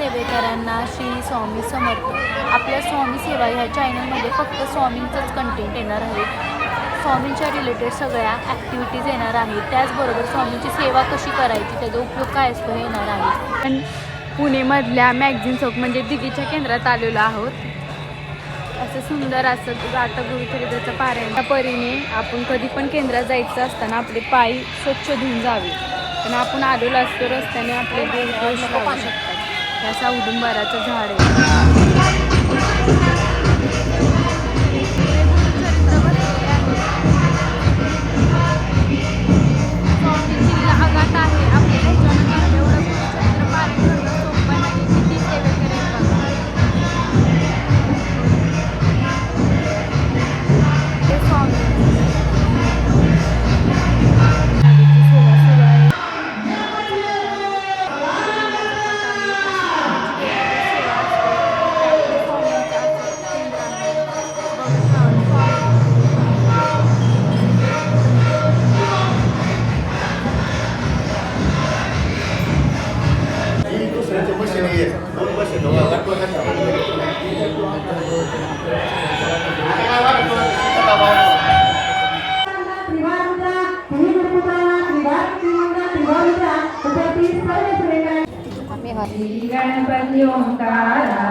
सेवेकरांना श्री स्वामी समर्थ. आपल्या स्वामी सेवा ह्या चॅनलमध्ये फक्त स्वामींचंच कंटेंट येणार आहे. स्वामींच्या रिलेटेड सगळ्या ॲक्टिव्हिटीज येणार आहेत. त्याचबरोबर स्वामींची सेवा कशी करायची त्याचा उपयोग काय असतो हे येणार आहे. पण पुणेमधल्या मॅगझिन चौक म्हणजे दिघीच्या केंद्रात आलेलो आहोत. असं सुंदर असं आता गुरुचरित्राचं पारायण. त्या परीने आपण कधी पण केंद्रात जायचं असताना आपले पाय स्वच्छ धुवून जावे. पण आपण आलेलो असतो रस्त्याने आपले दोष लावू शकतात झाड आहे. गणपती ओंकारा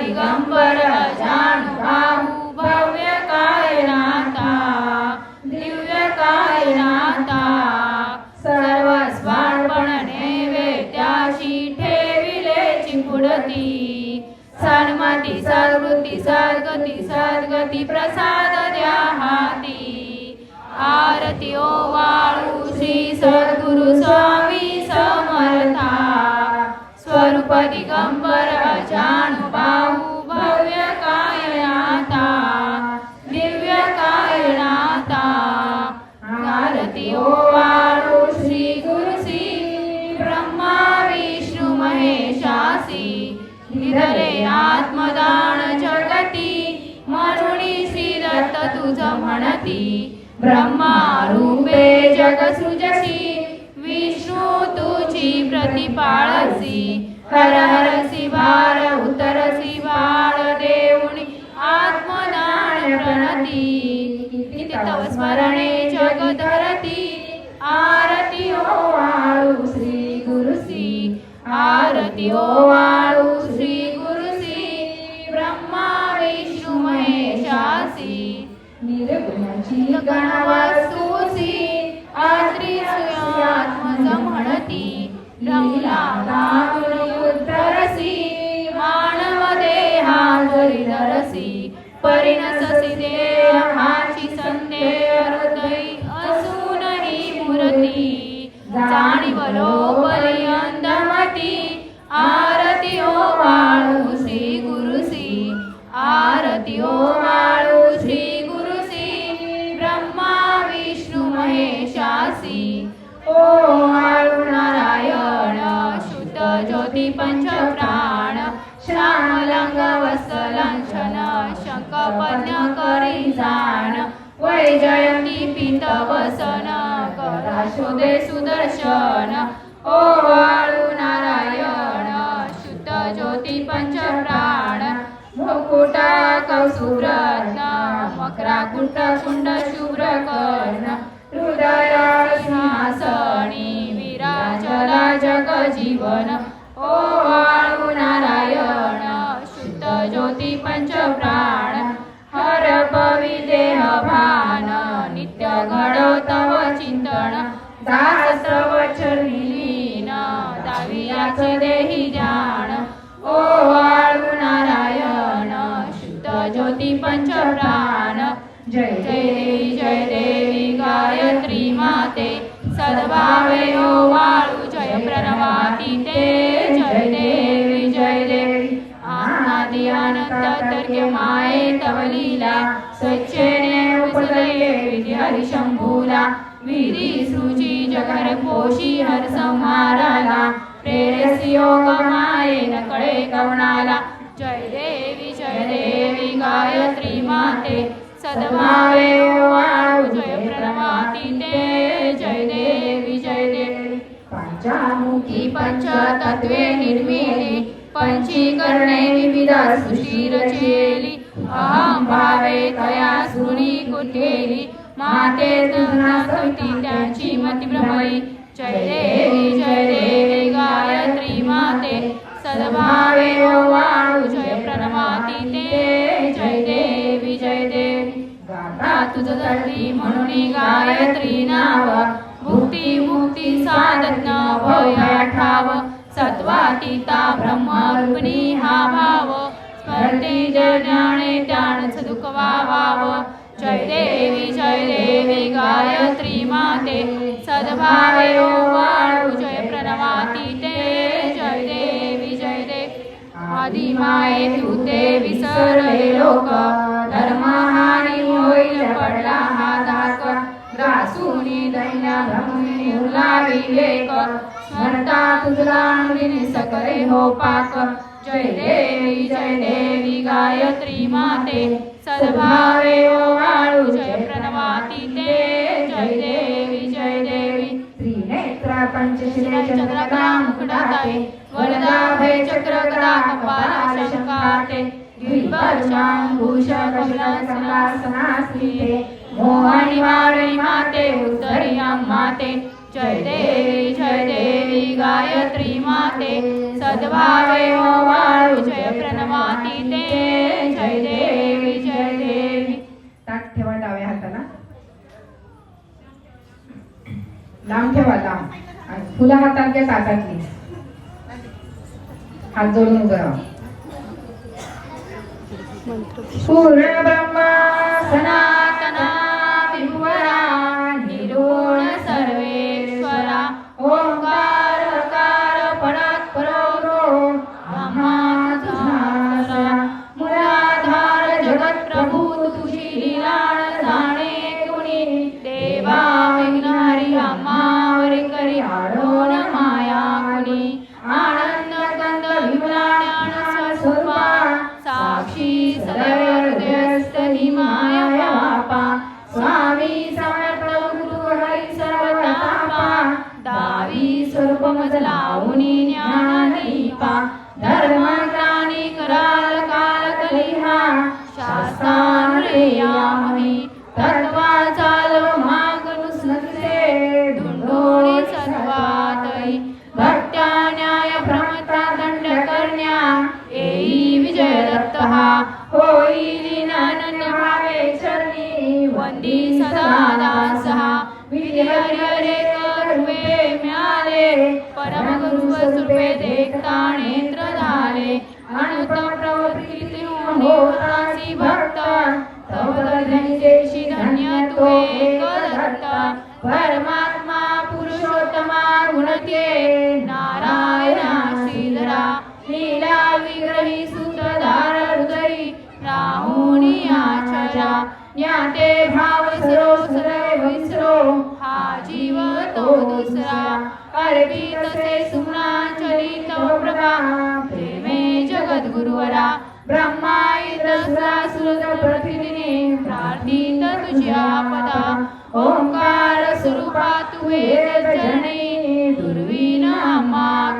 दिगंबर अजान बाहू भव्य कायनाता दिव्य कायनाता सर्व स्वार्पण नैवेद्याशी ठेविले चिपुडती सन्मती सद्गती सर्गती सर्गती प्रसाद द्या हाती आरती ओ वाळू श्री सर्ग जग सृजसी विष्णू तुझी प्रतिपाळसी हर प्रणती. तव स्मरणे जग धरती आरती ओ वाळू श्री गुरुसी आरती ओ वाळू श्री गुरुसी ब्रह्मा विष्णू महेशासी निर्गुणाची गणवस्तुसी. ती उत्तरसी मानव देहा जरी नरसी परिणससी देहाची संदे हृदय असूनही मूर्ती जाणीवलो पर्यंतमती आरती ओ वाळू श्री गुरुसी आरती ओ वाळू श्री गुरुसी ब्रह्मा विष्णू महेशासी. ओ श्यामलंग वसलांछन शंखपज्ञ करी जाण वैजयंती पीत वसन करा शोधे सुदर्शन ओ वाळू नारायण शुद्ध ज्योती पंचप्राण मुकुटा कौसुर माये सच्चेने लीला उपदये विधी हरिशंभूला विधी सृजी जगर पोषी हर संहाराला. प्रेरसी योग मायेन कळे कवणाला जय देवी जय देवी गायत्री माते. सद्भावे जय प्रमाती ते जय देवी जय देवी. पंचामुखी की पंचतत्वे निर्मिली. पंचीकरणे विविध सुशी रचेली. अहं भावे तया सुनी कुठेही माते स्तुती त्याची मती भ्रमरी। जय देवी जय देवी गायत्री माते। सद्भावे वाळू जय प्रणमाती ते। जय देवी जय देवी। गाता तुझं धरली म्हणून गायत्री नाव। भुक्ती मुक्ती साधन भया ठाव सत्वातीता ब्रह्मरूपिणी हा भाव। स्मरते ज्ञाने त्यान दुःख वावाव जय देवी जय देवी गायत्री माते. सद्भावे हो वाळू जय प्रणवाती ते. जय देवी जय देवी आदि माये तू ते विसरले लोक. धर्महानी होईल पडला हा धाक. ग्रासूनी दैन्य भ्रमुनी उलावी लेक. स्मरता तुझला सकरे हो पाक. जय देवी जय देवी गायत्री माते सद्भावे ओ वाळू जय प्रणवाती ते जय देवी जय देवी. त्रिनेत्र पंचशिले चंद्रकला मुकुटाते वरदाभे चक्र गदा कपाला शंकाते द्विवर्षांभूष कमलासनासनास्थिते मोहनी वाणी माते उत्तरी माते जय देवी जय देवी गायत्री माते सद्भावे ओ वाळू जय प्रणवाती ते जय देवी जय देवी ताट ठेवा डाव्या हाताला. लांब ठेवा लांब. आणि फुलं हातात घ्या ताटातली हात जोडून उभं राहा. पूर्ण ब्रह्मा सनातना né? स्वरूपे देखता नेत्र झाले. अनुतम प्रवृत्ती होतासी भक्त. तव देशी धन्य तू एक दत्त. परमात्मा पुरुषोत्तमा गुणते नारायण श्रीधरा लीला विग्रही सूत्रधार हृदयी. राहुणी आचरा. ज्ञाते तो दुसरा अर्पित से सुना चरित प्रभा प्रेमे जगद्गुरुवरा ब्रह्मा इंद्र सुरत प्रतिदिने प्रार्थित तुझ्या पदा ओंकार स्वरूपा तू वेद जननी दुर्वीन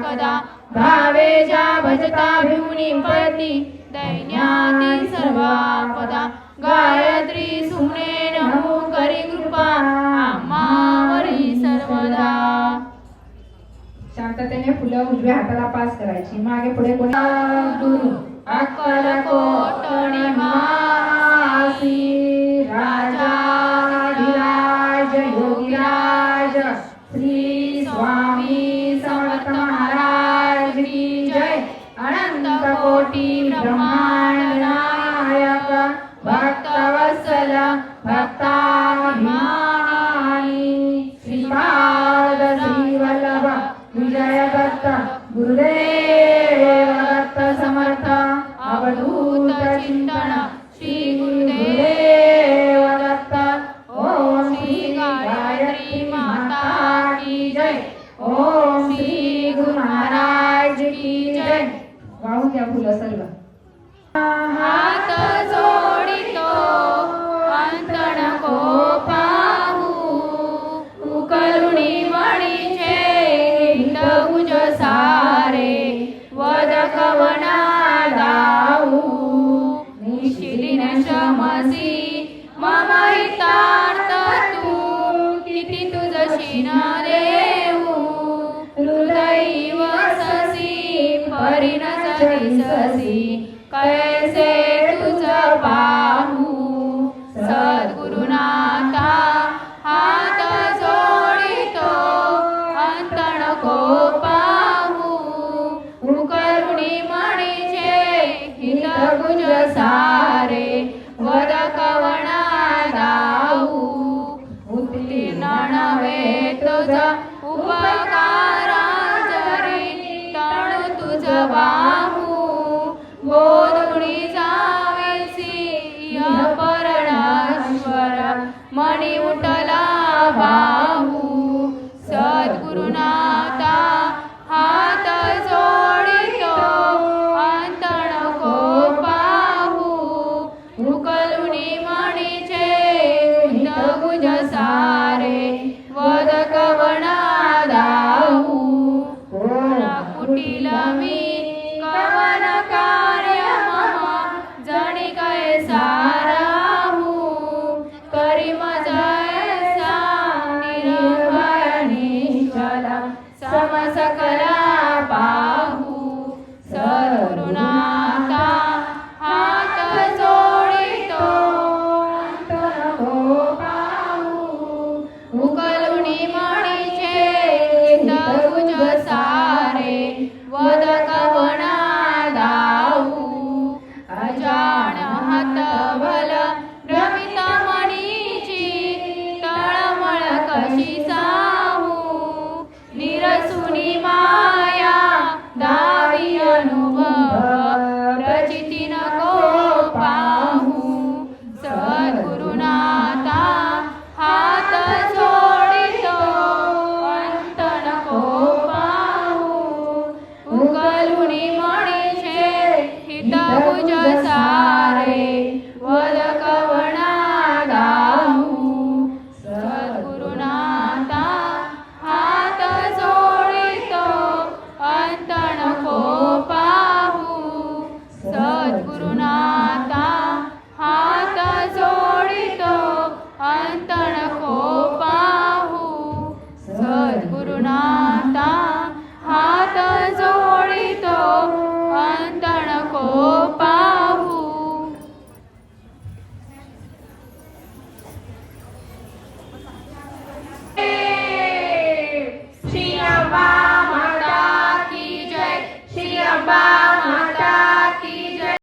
कदा भावे जा भजता भिमुनी पती दैन्याती सर्वा पदा गायत्री सुमने नमो करी कृपा। उजव्या हाताला पास करायची. मागे पुढे कोणी? गुरु मासी योगीराज श्री स्वामी समर्थ महाराज की जय. अनंत कोटी ब्रह्मांड नायक भक्तवत्सल भक्ता ससी कैसे तुझ पाहू सद्गुरुनाथा हात जोडितो अंतण को पाहू. उकरुणी मणीचे हित गुज सारे वद कवणा दाऊ उत्तीर्ण नव्हे तुझ उपकारा जरी तणु तुझ बा